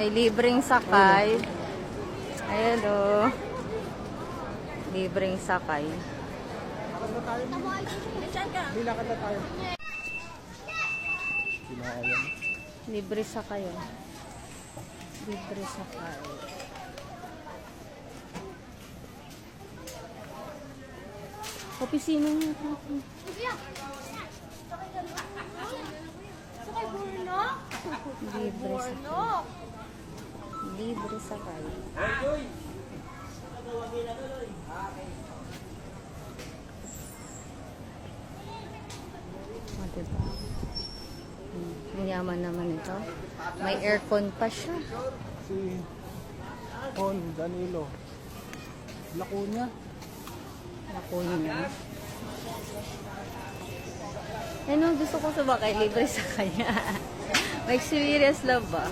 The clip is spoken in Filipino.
May libreng sakay. Ayan o. Libreng sakay. Bilakad na tayo. Libre sakay o. Libre sakay. Opisina niya. Libre sakay. Libre sakay. O, diba? Hmm, Ang yaman naman ito. May aircon pa siya. Si Con Danilo. Lacuna. Naku niya. Ano, gusto ko sumakay libre sa kanya. May experience lang ba?